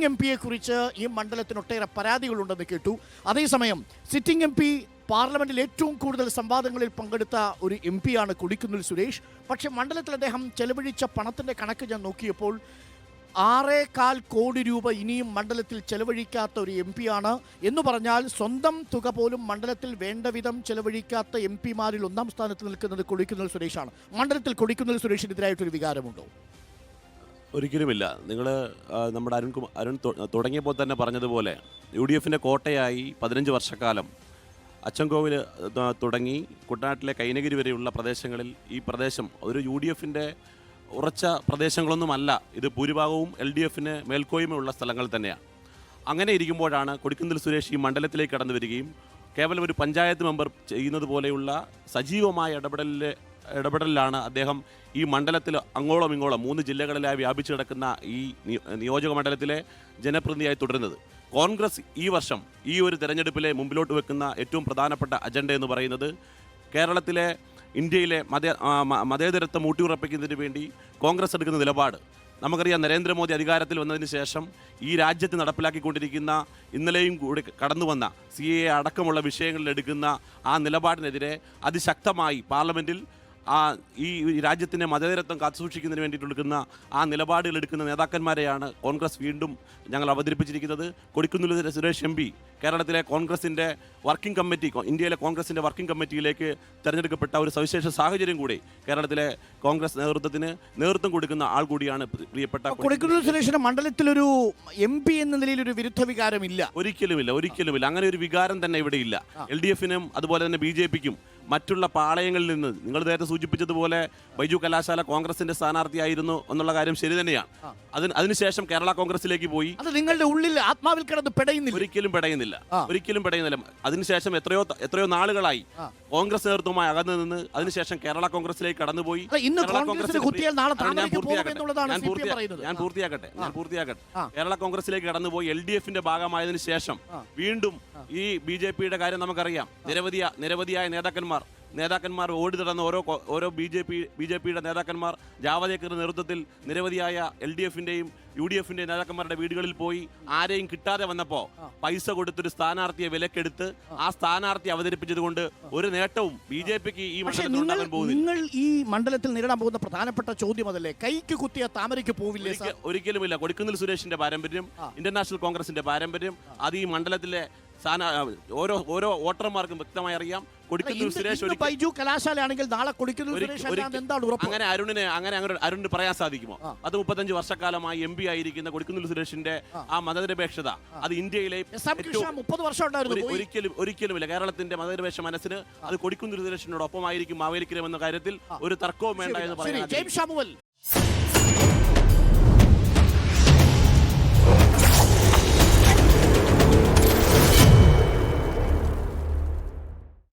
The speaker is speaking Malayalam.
സിറ്റിംഗ് എം പിയെ കുറിച്ച് ഈ മണ്ഡലത്തിന് ഒട്ടേറെ പരാതികളുണ്ടെന്ന് കേട്ടു. അതേസമയം സിറ്റിംഗ് എം പി പാർലമെന്റിൽ ഏറ്റവും കൂടുതൽ സംവാദങ്ങളിൽ പങ്കെടുത്ത ഒരു എം പിയാണ് കൊടിക്കുന്നിൽ സുരേഷ്. പക്ഷേ മണ്ഡലത്തിൽ അദ്ദേഹം ചെലവഴിച്ച പണത്തിന്റെ കണക്ക് ഞാൻ നോക്കിയപ്പോൾ ആറേകാൽ കോടി രൂപ ഇനിയും മണ്ഡലത്തിൽ ചെലവഴിക്കാത്ത ഒരു എം പിയാണ് എന്ന് പറഞ്ഞാൽ സ്വന്തം തുക പോലും മണ്ഡലത്തിൽ വേണ്ട വിധം ചെലവഴിക്കാത്ത എം പിമാരിൽ ഒന്നാം സ്ഥാനത്ത് നിൽക്കുന്നത് കൊടിക്കുന്നിൽ സുരേഷാണ്. മണ്ഡലത്തിൽ കൊടിക്കുന്നിൽ സുരേഷിനെതിരായിട്ടൊരു വികാരമുണ്ടോ? ഒരിക്കലുമില്ല. നിങ്ങൾ നമ്മുടെ അരുൺ കുമാർ അരുൺ തുടങ്ങിയപ്പോൾ തന്നെ പറഞ്ഞതുപോലെ യു ഡി എഫിന്റെ കോട്ടയായി പതിനഞ്ച് വർഷക്കാലം അച്ചൻകോവിൽ തുടങ്ങി കുട്ടനാട്ടിലെ കൈനഗിരി വരെയുള്ള പ്രദേശങ്ങളിൽ ഈ പ്രദേശം ഒരു യു ഡി എഫിന്റെ ഉറച്ച പ്രദേശങ്ങളൊന്നുമല്ല. ഇത് ഭൂരിഭാഗവും എൽ ഡി എഫിന് മേൽക്കോയ്മയുള്ള സ്ഥലങ്ങൾ തന്നെയാണ്. അങ്ങനെ ഇരിക്കുമ്പോഴാണ് കൊടിക്കുന്നിൽ സുരേഷ് ഈ മണ്ഡലത്തിലേക്ക് കടന്നു വരികയും കേവലം ഒരു പഞ്ചായത്ത് മെമ്പർ ചെയ്യുന്നത് പോലെയുള്ള സജീവമായ ഇടപെടലിൽ ഇടപെടലിലാണ് അദ്ദേഹം ഈ മണ്ഡലത്തിൽ അങ്ങോളം ഇങ്ങോളം മൂന്ന് ജില്ലകളിലായി വ്യാപിച്ചു കിടക്കുന്ന ഈ നിയോജക മണ്ഡലത്തിലെ ജനപ്രതിനിധിയായി തുടരുന്നത്. കോൺഗ്രസ് ഈ വർഷം ഈ ഒരു തെരഞ്ഞെടുപ്പിലെ മുമ്പിലോട്ട് വെക്കുന്ന ഏറ്റവും പ്രധാനപ്പെട്ട അജണ്ട എന്ന് പറയുന്നത് കേരളത്തിലെ ഇന്ത്യയിലെ മത മതേതരത്വം ഊട്ടിയുറപ്പിക്കുന്നതിന് വേണ്ടി കോൺഗ്രസ് എടുക്കുന്ന നിലപാട്. നമുക്കറിയാം നരേന്ദ്രമോദി അധികാരത്തിൽ വന്നതിന് ശേഷം ഈ രാജ്യത്ത് നടപ്പിലാക്കിക്കൊണ്ടിരിക്കുന്ന ഇന്നലെയും കൂടി കടന്നു വന്ന സി എ അടക്കമുള്ള വിഷയങ്ങളിൽ എടുക്കുന്ന ആ നിലപാടിനെതിരെ അതിശക്തമായി പാർലമെന്റിൽ ആ ഈ രാജ്യത്തിന്റെ മതേതരത്വം കാത്തുസൂക്ഷിക്കുന്നതിന് വേണ്ടിയിട്ട് എടുക്കുന്ന ആ നിലപാടുകൾ എടുക്കുന്ന നേതാക്കന്മാരെയാണ് കോൺഗ്രസ് വീണ്ടും ഞങ്ങൾ അവതരിപ്പിച്ചിരിക്കുന്നത്. കൊടിക്കുന്നിൽ സുരേഷ് എം പി കേരളത്തിലെ കോൺഗ്രസിന്റെ വർക്കിംഗ് കമ്മിറ്റി ഇന്ത്യയിലെ കോൺഗ്രസിന്റെ വർക്കിംഗ് കമ്മിറ്റിയിലേക്ക് തിരഞ്ഞെടുക്കപ്പെട്ട ഒരു സവിശേഷ സാഹചര്യം കൂടി കേരളത്തിലെ കോൺഗ്രസ് നേതൃത്വത്തിന് നേതൃത്വം കൊടുക്കുന്ന ആൾ കൂടിയാണ് പ്രി- പ്രിയപ്പെട്ട കൊടിക്കുന്നിൽ സുരേഷിന്റെ മണ്ഡലത്തിലൊരു എം പി എന്ന നിലയിൽ ഒരു വിരുദ്ധ വികാരമില്ല ഒരിക്കലുമില്ല ഒരിക്കലുമില്ല. അങ്ങനെ ഒരു വികാരം തന്നെ ഇവിടെ ഇല്ല. എൽ ഡി എഫിനും അതുപോലെ തന്നെ ബി ജെ പിക്കും മറ്റുള്ള പാളയങ്ങളിൽ നിന്ന് നിങ്ങൾ നേരത്തെ സൂചിപ്പിച്ചതുപോലെ ബൈജു കലാശാല കോൺഗ്രസിന്റെ സ്ഥാനാർത്ഥിയായിരുന്നു എന്നുള്ള കാര്യം ശരി തന്നെയാണ്. അതിന് അതിനുശേഷം കേരള കോൺഗ്രസിലേക്ക് പോയി. അത് നിങ്ങളുടെ ഉള്ളിൽ ആത്മാവിൽ കിടന്ന് പെടയുന്നില്ല. ഒരിക്കലും പെടയുന്നില്ല. ഒരിക്കലും പെടയുന്നില്ല. അതിനുശേഷം എത്രയോ എത്രയോ നാളുകളായി കോൺഗ്രസ് നേതൃത്വമായി അകന്നു നിന്ന് അതിനുശേഷം കേരള കോൺഗ്രസിലേക്ക് കടന്നുപോയി. ഞാൻ പൂർത്തിയാക്കട്ടെ. ഞാൻ പൂർത്തിയാക്കട്ടെ. കേരള കോൺഗ്രസിലേക്ക് കടന്നുപോയി എൽ ഡി എഫിന്റെ ഭാഗമായതിനു ശേഷം വീണ്ടും ഈ ബി ജെ പിയുടെ കാര്യം നമുക്കറിയാം. നിരവധി നിരവധിയായ നേതാക്കന്മാർ നേതാക്കന്മാർ ഓടി നടന്ന ഓരോ ഓരോ B J P B J പിയുടെ നേതാക്കന്മാർ ജാവദേക്കറുടെ നേതൃത്വത്തിൽ നിരവധിയായ എൽ ഡി എഫിന്റെയും യു ഡി എഫിന്റെയും നേതാക്കന്മാരുടെ വീടുകളിൽ പോയി ആരെയും കിട്ടാതെ വന്നപ്പോൾ പൈസ കൊടുത്തൊരു സ്ഥാനാർത്ഥിയെ വിലക്കെടുത്ത് ആ. സ്ഥാനാർത്ഥി അവതരിപ്പിച്ചത് കൊണ്ട് ഒരു നേട്ടവും ബി ജെ പിക്ക് ഈ നിങ്ങൾ ഈ മണ്ഡലത്തിൽ നേരിടാൻ പോകുന്ന പ്രധാനപ്പെട്ട ചോദ്യം അതല്ലേ? കൈക്ക് കുത്തിയ താമരയ്ക്ക് പോവില്ല ഒരിക്കലുമില്ല. കൊടിക്കുന്നിൽ സുരേഷിന്റെ പാരമ്പര്യം ഇന്റർനാഷണൽ നാഷണൽ കോൺഗ്രസിന്റെ പാരമ്പര്യം അത് ഈ മണ്ഡലത്തിലെ സ്ഥാന ഓരോ ഓരോ വോട്ടർമാർക്കും വ്യക്തമായി അറിയാം. കൊടിക്കുന്നിൽ സുരേഷ് ബൈജു കലാശാലയാണെങ്കിൽ നാളെ കൊടിക്കുന്നിൽ സുരേഷ് എന്താണ് ഉറപ്പ്? അങ്ങനെ അരുണിനെ അങ്ങനെ അങ്ങനെ അരുണിന് പറയാൻ സാധിക്കുമോ? അത് മുപ്പത്തഞ്ച് വർഷക്കാലമായി എം പി ആയിരിക്കുന്ന കൊടിക്കുന്നിൽ സുരേഷിന്റെ ആ. മതനിരപേക്ഷത അത് ഇന്ത്യയിലെ മുപ്പത് വർഷം ഒരിക്കലും ഒരിക്കലുമില്ല. കേരളത്തിന്റെ മതനിരപേക്ഷ മനസ്സിന് അത് കൊടിക്കുന്നിൽ സുരേഷിനോടൊപ്പമായിരിക്കും മാവേലിക്കരം എന്ന കാര്യത്തിൽ ഒരു തർക്കവും വേണ്ട എന്ന് ഷാമുവൽ